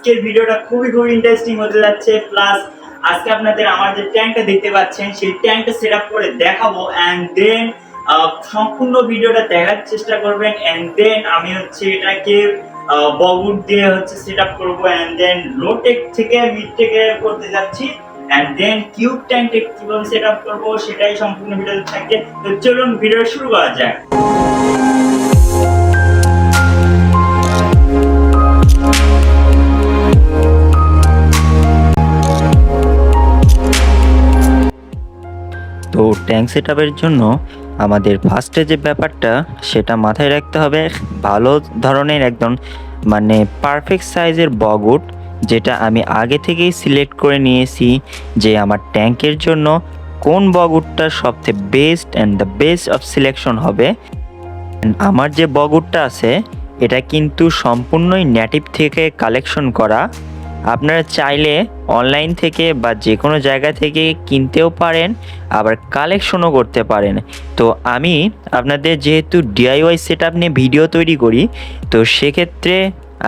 আজকের ভিডিওটা খুবই খুবই ইন্টারেস্টিং হতে যাচ্ছে। প্লাস আজকে আপনাদের আমার যে ট্যাঙ্কটা দেখতে পাচ্ছেন, সেই ট্যাঙ্কটা সেট আপ করে দেখাবো। অ্যান্ড দেন সম্পূর্ণ ভিডিওটা দেখার চেষ্টা করবেন। অ্যান্ড দেন আমি হচ্ছে এটাকে বগুড় দিয়ে হচ্ছে সেট আপ করব। অ্যান্ড দেন লোটেক থেকে মিড টেকে করতে যাচ্ছি। অ্যান্ড দেন কিউব ট্যাঙ্ক কীভাবে সেট আপ করব, সেটাই সম্পূর্ণ ভিডিওতে থাকবে তো চলুন ভিডিও শুরু করা যাক। ট্যাঙ্ক সেট জন্য আমাদের ফার্স্টে যে ব্যাপারটা, সেটা মাথায় রাখতে হবে ভালো ধরনের একদম মানে পারফেক্ট সাইজের বগুট যেটা আমি আগে থেকেই সিলেক্ট করে নিয়েছি যে আমার ট্যাঙ্কের জন্য কোন বগুটটা সবথেকে best and the best of selection হবে। আমার যে বগুটটা আছে, এটা কিন্তু সম্পূর্ণই নেটিভ থেকে কালেকশন করা। আপনারা চাইলে অনলাইন থেকে বা যে কোনো জায়গা থেকে কিনতেও পারেন, আবার কালেকশনও করতে পারেন। তো আমি আপনাদের যেহেতু ডিআইওয়াই সেট নিয়ে ভিডিও তৈরি করি, তো সেক্ষেত্রে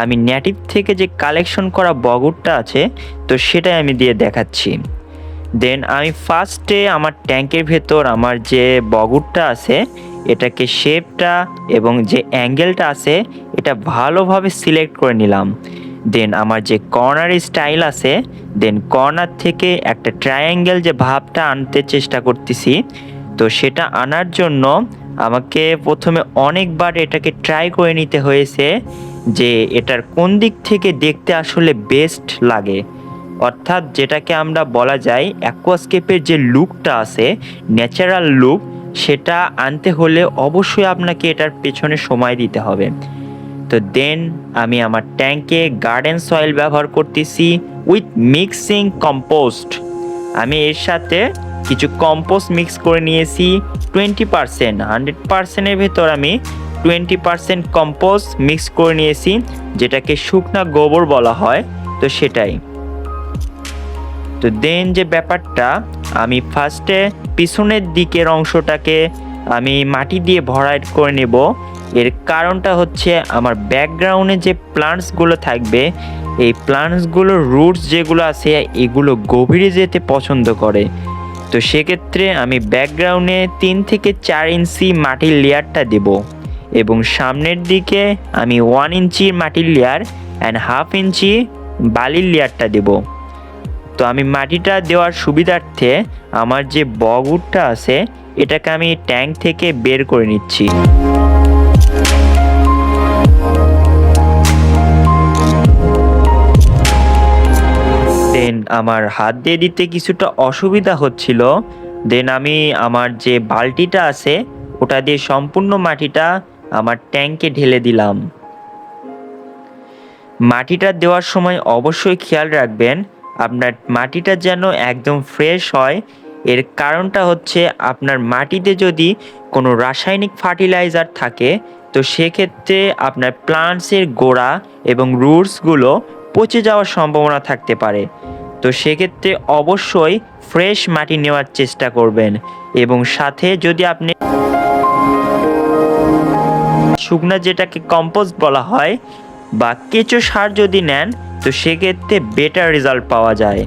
আমি নেটিভ থেকে যে কালেকশন করা বগুটটা আছে, তো সেটাই আমি দিয়ে দেখাচ্ছি। দেন আমি ফার্স্টে আমার ট্যাঙ্কের ভেতর আমার যে বগুটটা আছে, এটাকে শেপটা এবং যে অ্যাঙ্গেলটা আছে, এটা ভালোভাবে সিলেক্ট করে নিলাম। দেন আমার যে কর্নার স্টাইল আছে দেন কর্নার থেকে একটা ট্রায়াঙ্গেল যে ভাবটা আনতে চেষ্টা করতেছি, তো সেটা আনার জন্য আমাকে প্রথমে অনেকবার এটাকে ট্রাই করে নিতে হয়েছে যে এটার কোন দিক থেকে দেখতে আসলে বেস্ট লাগে। অর্থাৎ যেটাকে আমরা বলা যায় অ্যাকোয়াস্কেপের যে লুকটা আছে ন্যাচারাল লুক সেটা আনতে হলে অবশ্যই আপনাকে এটার পেছনে সময় দিতে হবে। তো দেন আমি আমার ট্যাঙ্কে গার্ডেন সয়েল ব্যবহার করতেছি উইথ মিক্সিং কম্পোস্ট। আমি এর সাথে কিছু কম্পোস্ট মিক্স করে নিয়েছি টোয়েন্টি পারসেন্ট হান্ড্রেড পারসেন্টের ভেতর আমি টোয়েন্টি পারসেন্ট কম্পোস্ট মিক্স করে নিয়েছি, যেটাকে শুকনা গোবর বলা হয়, তো সেটাই। তো দেন যে ব্যাপারটা, আমি ফার্স্টে পিছনের দিকের অংশটাকে আমি মাটি দিয়ে ভরাট করে নেব। এর কারণটা হচ্ছে আমার ব্যাকগ্রাউন্ডে যে প্লান্টসগুলো থাকবে, এই প্লান্টসগুলোর রুটস যেগুলো আছে, এগুলো গভীরে যেতে পছন্দ করে। তো সেক্ষেত্রে আমি ব্যাকগ্রাউন্ডে তিন থেকে চার ইঞ্চি মাটির লেয়ারটা দেব এবং সামনের দিকে আমি ওয়ান ইঞ্চির মাটির লেয়ার অ্যান্ড হাফ ইঞ্চি বালির লেয়ারটা দেবো। তো আমি মাটিটা দেওয়ার সুবিধার্থে আমার যে বগুটটা আছে এটাকে আমি ট্যাঙ্ক থেকে বের করে নিচ্ছি। দেন আমার হাত দিয়ে দিতে কিছুটা অসুবিধা হচ্ছিল। দেন আমি আমার যে বালতিটা আছে, ওটা দিয়ে সম্পূর্ণ মাটিটা আমার ট্যাঙ্কে ঢেলে দিলাম। মাটিটা দেওয়ার সময় অবশ্যই খেয়াল রাখবেন, আপনার মাটিটা যেন একদম ফ্রেশ হয় এর কারণটা হচ্ছে আপনার মাটিতে যদি কোনো রাসায়নিক ফার্টিলাইজার থাকে, তো সেক্ষেত্রে আপনার প্লান্টসের গোড়া এবং রুটসগুলো পচে যাওয়ার সম্ভাবনা থাকতে পারে। তো সেক্ষেত্রে অবশ্যই ফ্রেশ মাটি নেওয়ার চেষ্টা করবেন এবং সাথে যদি আপনি শুকনা যেটাকে কম্পোস্ট বলা হয় বা কেঁচো সার যদি নেন, তো সেক্ষেত্রে বেটার রেজাল্ট পাওয়া যায়।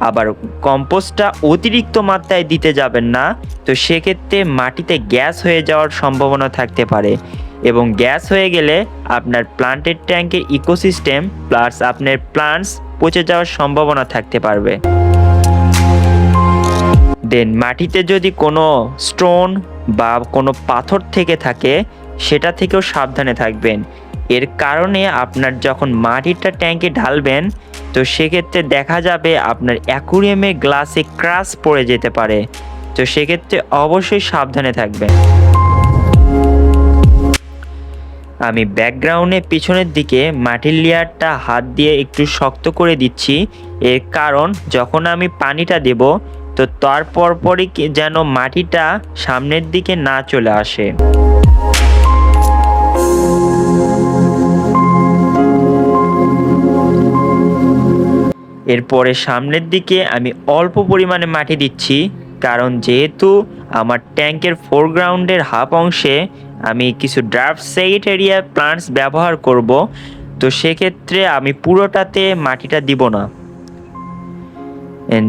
আবার কম্পোস্টটা অতিরিক্ত মাত্রায় দিতে যাবেন না, তো সেক্ষেত্রে মাটিতে গ্যাস হয়ে যাওয়ার সম্ভাবনা থাকতে পারে। এবং গ্যাস হয়ে গেলে আপনার প্লান্টের ট্যাঙ্কের ইকোসিস্টেম প্লাস আপনার প্লান্টস পচে যাওয়ার সম্ভাবনা থাকতে পারবে। দেন মাটিতে যদি কোনো স্টোন বা কোনো পাথর থেকে থাকে, সেটা থেকেও সাবধানে থাকবেন। এর কারণে আপনার যখন মাটিটা ট্যাঙ্কে ঢালবেন তো সেক্ষেত্রে দেখা যাবে আপনার অ্যাকুরিয়ামের গ্লাসে ক্রাশ পড়ে যেতে পারে। তো সেক্ষেত্রে অবশ্যই সাবধানে থাকবেন। আমি ব্যাকগ্রাউন্ডে পিছনের দিকে মাটির লেয়ারটা হাত দিয়ে একটু শক্ত করে দিচ্ছি। এর কারণ, যখন আমি পানিটা দেব, তো তারপর পরই যেন মাটিটা সামনের দিকে না চলে আসে। এরপরে সামনের দিকে আমি অল্প পরিমাণে মাটি দিচ্ছি, কারণ যেহেতু আমার ট্যাঙ্কের ফোরগ্রাউন্ডের হাফ অংশে আমি কিছু ড্রাফট এরিয়া প্লান্টস ব্যবহার করব, তো সেক্ষেত্রে আমি পুরোটাতে মাটিটা দিব না।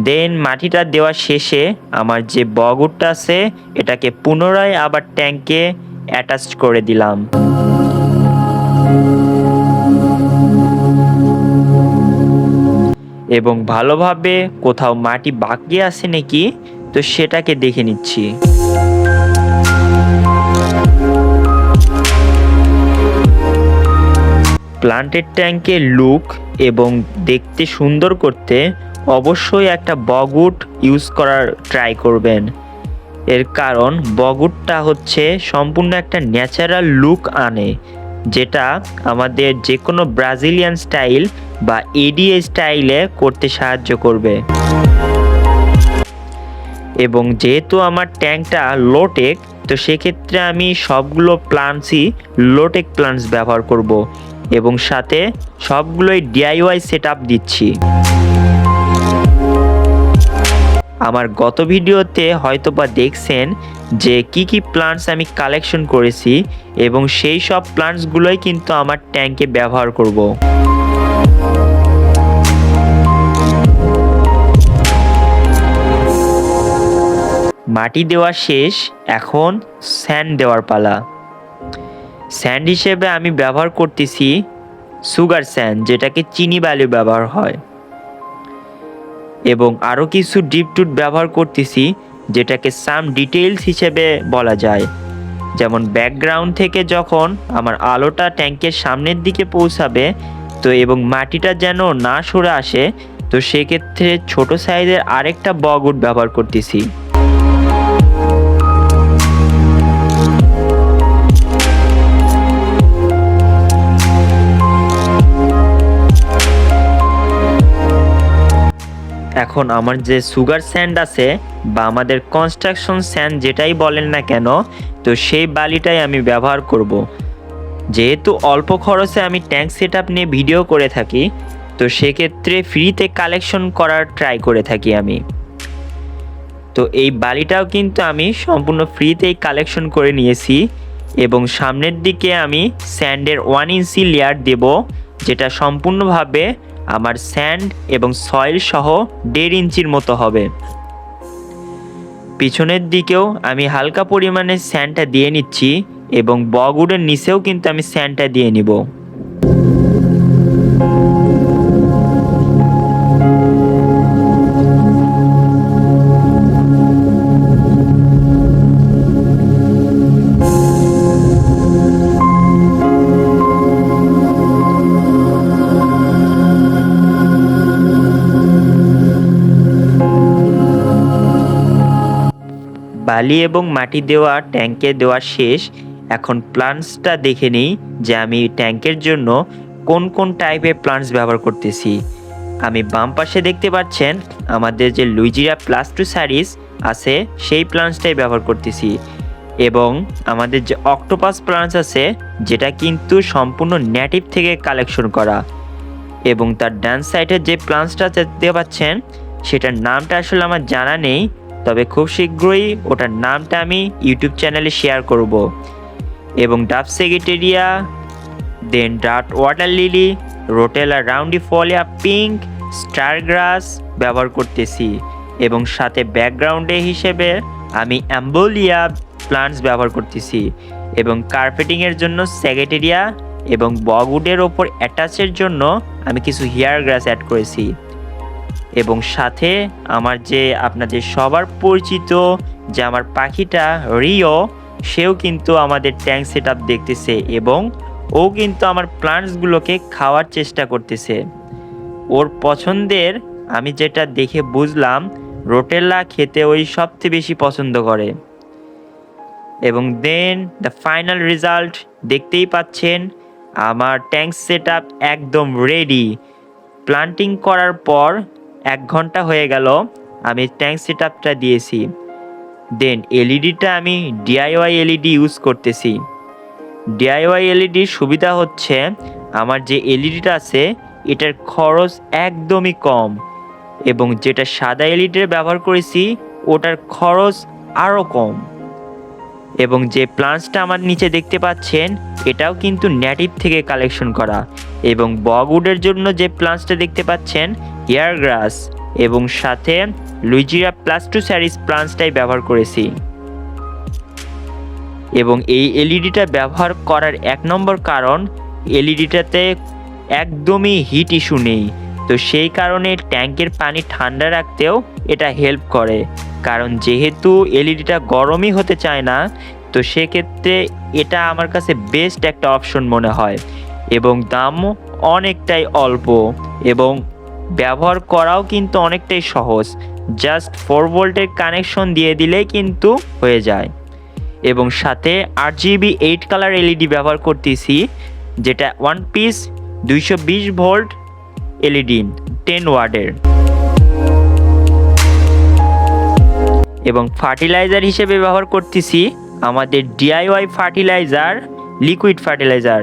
দেন মাটিটা দেওয়া শেষে আমার যে বগুরটা আছে, এটাকে পুনরায় আবার ট্যাঙ্কে অ্যাটাচ করে দিলাম। এবং ভালোভাবে কোথাও মাটি বাকি আছে নাকি, তো সেটাকে দেখে নিচ্ছি। প্লান্টের ট্যাঙ্কের লুক এবং দেখতে সুন্দর করতে অবশ্যই একটা বগুট ইউজ করার ট্রাই করবেন। এর কারণ বগুটটা হচ্ছে সম্পূর্ণ একটা ন্যাচারাল লুক আনে। যেটা আমাদের যে কোনো ব্রাজিলিয়ান স্টাইল বা এডিএ স্টাইলে করতে সাহায্য করবে। এবং যেহেতু আমার ট্যাঙ্কটা লোটেক তো সেক্ষেত্রে আমি সবগুলো প্লান্টসই লোটেক প্লান্টস ব্যবহার করব এবং সাথে সবগুলোই ডিআইওয়াই সেট দিচ্ছি। আমার গত ভিডিওতে হয়তোবা দেখছেন যে কি কি প্লান্টস আমি কালেকশন করেছি এবং সেই সব প্লান্টসগুলোই কিন্তু আমার ট্যাঙ্কে ব্যবহার করব। মাটি দেওয়া শেষ, এখন স্যান্ড দেওয়ার পালা। স্যান্ড হিসেবে আমি ব্যবহার করতেছি সুগার স্যান্ড যেটাকে চিনি বালি ব্যবহার হয়। এবং আরও কিছু ডিপ টুট ব্যবহার করতেছি, যেটাকে সাম ডিটেইলস হিসেবে বলা যায়। যেমন ব্যাকগ্রাউন্ড থেকে যখন আমার আলোটা ট্যাঙ্কের সামনের দিকে পৌঁছাবে, তো এবং মাটিটা যেন না সরে আসে, তো সেক্ষেত্রে ছোট সাইজের আরেকটা বগুট ব্যবহার করতেছি। এখন আমার যে সুগার স্যান্ড আছে বা আমাদের কনস্ট্রাকশন স্যান্ড যেটাই বলেন না কেন, তো সেই বালিটাই আমি ব্যবহার করব। যেহেতু অল্প খরচে আমি ট্যাঙ্ক সেট আপ নিয়ে ভিডিও করে থাকি, তো সেক্ষেত্রে ফ্রিতে কালেকশন করার ট্রাই করে থাকি আমি তো এই বালিটাও কিন্তু আমি সম্পূর্ণ ফ্রিতেই কালেকশন করে নিয়েছি এবং সামনের দিকে আমি স্যান্ডের ওয়ান ইঞ্চি লেয়ার দেব, যেটা সম্পূর্ণভাবে আমার স্যান্ড এবং সয়েল সহ দেড় ইঞ্চির মতো হবে। পিছনের দিকেও আমি হালকা পরিমাণে স্যান্ডটা দিয়ে নিচ্ছি এবং বগুড়ের নিচেও কিন্তু আমি স্যান্ডটা দিয়ে নিব। বালি এবং মাটি দেওয়া ট্যাঙ্কে দেওয়া শেষ। এখন প্লান্টসটা দেখে নিই যে আমি ট্যাঙ্কের জন্য কোন কোন টাইপের প্লান্টস ব্যবহার করতেছি। আমি বাম পাশে দেখতে পাচ্ছেন আমাদের যে লুইজিরা প্লাস টু সারিস আছে, সেই প্লান্টসটাই ব্যবহার করতেছি। এবং আমাদের যে অক্টোপাস প্লান্টস আছে, যেটা কিন্তু সম্পূর্ণ নেটিভ থেকে কালেকশন করা। এবং তার ডান সাইডের যে প্লান্টসটা দেখতে পাচ্ছেন, সেটার নামটা আসলে আমার জানা নেই। তবে খুব শীঘ্রই ওটার নামটা আমি ইউটিউব চ্যানেলে শেয়ার করব। এবং dwarf sagittaria then that water lily, Rotala rotundifolia pink, star grass ব্যবহার করতেছি। এবং সাথে ব্যাকগ্রাউন্ডে হিসেবে আমি অ্যাম্বোলিয়া প্লান্টস ব্যবহার করতেছি। এবং কার্পেটিংয়ের জন্য সেগেটেরিয়া এবং বগউডের ওপর অ্যাটাচের জন্য আমি কিছু হেয়ার গ্রাস অ্যাড করেছি। এবং সাথে আমার যে আপনাদের সবার পরিচিত যে আমার পাখিটা রিও, সেও কিন্তু আমাদের ট্যাঙ্ক সেট দেখতেছে এবং ও কিন্তু আমার প্লান্টসগুলোকে খাওয়ার চেষ্টা করতেছে। ওর পছন্দের আমি যেটা দেখে বুঝলাম রোটেল্লা খেতে ওই সবচেয়ে বেশি পছন্দ করে। এবং দেন দ্য ফাইনাল রেজাল্ট দেখতেই পাচ্ছেন, আমার ট্যাঙ্ক সেট একদম রেডি। প্লান্টিং করার পর এক ঘণ্টা হয়ে গেল, আমি ট্যাঙ্ক সেট আপটা দিয়েছি দেন এলইডিটা আমি ডিআইওয়াই এলইডি ইউজ করতেছি। ডিআইওয়াই এলইডির সুবিধা হচ্ছে, আমার যে এলইডিটা আছে, এটার খরচ একদমই কম। এবং যেটা সাদা এলইডির ব্যবহার করেছি, ওটার খরচ আরও কম। এবং যে প্লান্টসটা আমার নিচে দেখতে পাচ্ছেন, এটাও কিন্তু নেটিভ থেকে কালেকশন করা। এবং বগউডের জন্য যে প্লান্টসটা দেখতে পাচ্ছেন হেয়ার গ্রাস এবং সাথে লুইজিরা প্লাস টু স্যারিস প্লান্টসটাই ব্যবহার করেছি। এবং এই এলইডিটা ব্যবহার করার এক নম্বর কারণ এলইডিটাতে একদমই হিট ইস্যু নেই। তো সেই কারণে ট্যাঙ্কের পানি ঠান্ডা রাখতেও এটা হেল্প করে। কারণ যেহেতু এলইডিটা গরমই হতে চায় না, তো সেক্ষেত্রে এটা আমার কাছে বেস্ট একটা অপশন মনে হয়। এবং দাম অনেকটাই অল্প এবং ব্যবহার করাও কিন্তু অনেকটাই সহজ। জাস্ট ফোর ভোল্টের কানেকশন দিয়ে দিলেই কিন্তু হয়ে যায়। এবং সাথে আট জিবি এইট কালার এলইডি ব্যবহার করতেছি, যেটা ওয়ান পিস দুইশো বিশ ভোল্ট এলইডি টেন ওয়ার্ডের এবং ফার্টিলাইজার হিসেবে ব্যবহার করতেছি আমাদের ডিআইওয়াই ফার্টিলাইজার, লিকুইড ফার্টিলাইজার,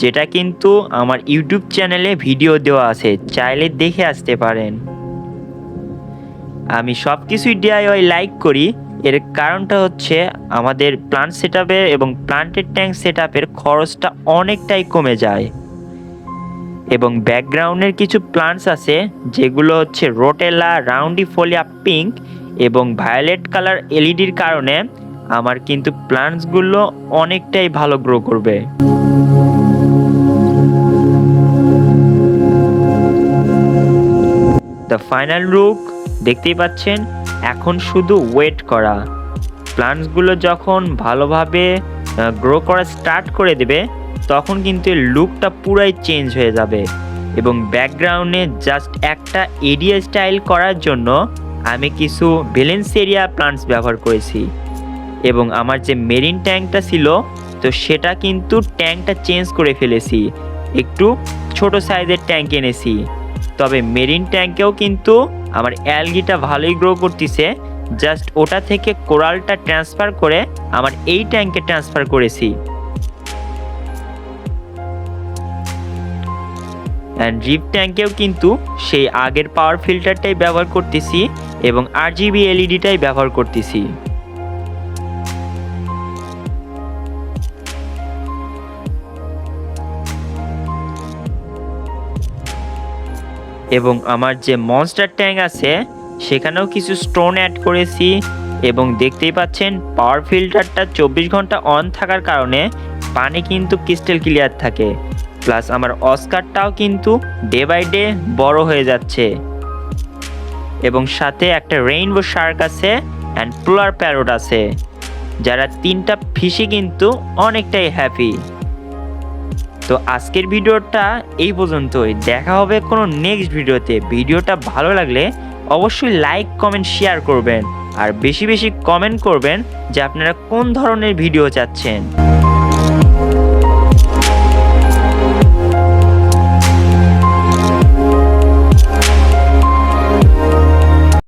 যেটা কিন্তু আমার ইউটিউব চ্যানেলে ভিডিও দেওয়া আছে, চাইলে দেখে আসতে পারেন। আমি সব কিছুই ডিআইওয়াই লাইক করি, এর কারণটা হচ্ছে আমাদের প্লান্ট সেট এবং প্লান্টের ট্যাঙ্ক সেট খরচটা অনেকটাই কমে যায়। এবং ব্যাকগ্রাউন্ডের কিছু প্লান্টস আছে, যেগুলো হচ্ছে রোটেলা রাউন্ডিফোলিয়া পিঙ্ক এবং ভায়োলেট কালার এলইডির কারণে আমার কিন্তু প্লান্টসগুলো অনেকটাই ভালো গ্রো করবে। দ্য ফাইনাল লুক দেখতেই পাচ্ছেন, এখন শুধু ওয়েট করা। প্লান্টসগুলো যখন ভালোভাবে গ্রো করা স্টার্ট করে দেবে, তখন কিন্তু লুকটা পুরাই চেঞ্জ হয়ে যাবে। এবং ব্যাকগ্রাউন্ডে জাস্ট একটা এরিয়া স্টাইল করার জন্য আমি কিছু ভেলেন্সেরিয়া প্লান্টস ব্যবহার করেছি। এবং আমার যে মেরিন ট্যাঙ্কটা ছিল, তো সেটা কিন্তু ট্যাঙ্কটা চেঞ্জ করে ফেলেছি। একটু ছোট সাইজের ট্যাঙ্ক এনেছি। তবে মেরিন ট্যাঙ্কেও কিন্তু আমার অ্যালগিটা ভালোই গ্রো করতেছে। জাস্ট ওটা থেকে কোরালটা ট্রান্সফার করে আমার এই ট্যাঙ্কে ট্রান্সফার করেছি। অ্যান্ড রিপ ট্যাঙ্কেও কিন্তু সেই আগের পাওয়ার ফিল্টারটাই ব্যবহার করতেছি। এবং আর জিবি এলইডিটাই ব্যবহার করতেছি। এবং আমার যে মনস্টার ট্যাঙ্ক আছে, সেখানেও কিছু স্টোন অ্যাড করেছি এবং দেখতেই পাচ্ছেন পাওয়ার ফিল্টারটা চব্বিশ ঘণ্টা অন থাকার কারণে পানি কিন্তু ক্রিস্টাল ক্লিয়ার থাকে। প্লাস আমার অস্কারটাও কিন্তু ডে বাই ডে বড় হয়ে যাচ্ছে। এবং সাথে একটা রেইনবো শার্ক আছে অ্যান্ড পোলার প্যারোট আছে। যারা তিনটা ফিশি কিন্তু অনেকটাই হ্যাপি তো আজকের ভিডিওটা এই পর্যন্তই। দেখা হবে কোনো নেক্সট ভিডিওতে। ভিডিওটা ভালো লাগলে অবশ্যই লাইক কমেন্ট শেয়ার করবেন। আর বেশি বেশি কমেন্ট করবেন যে আপনারা কোন ধরনের ভিডিও চাচ্ছেন।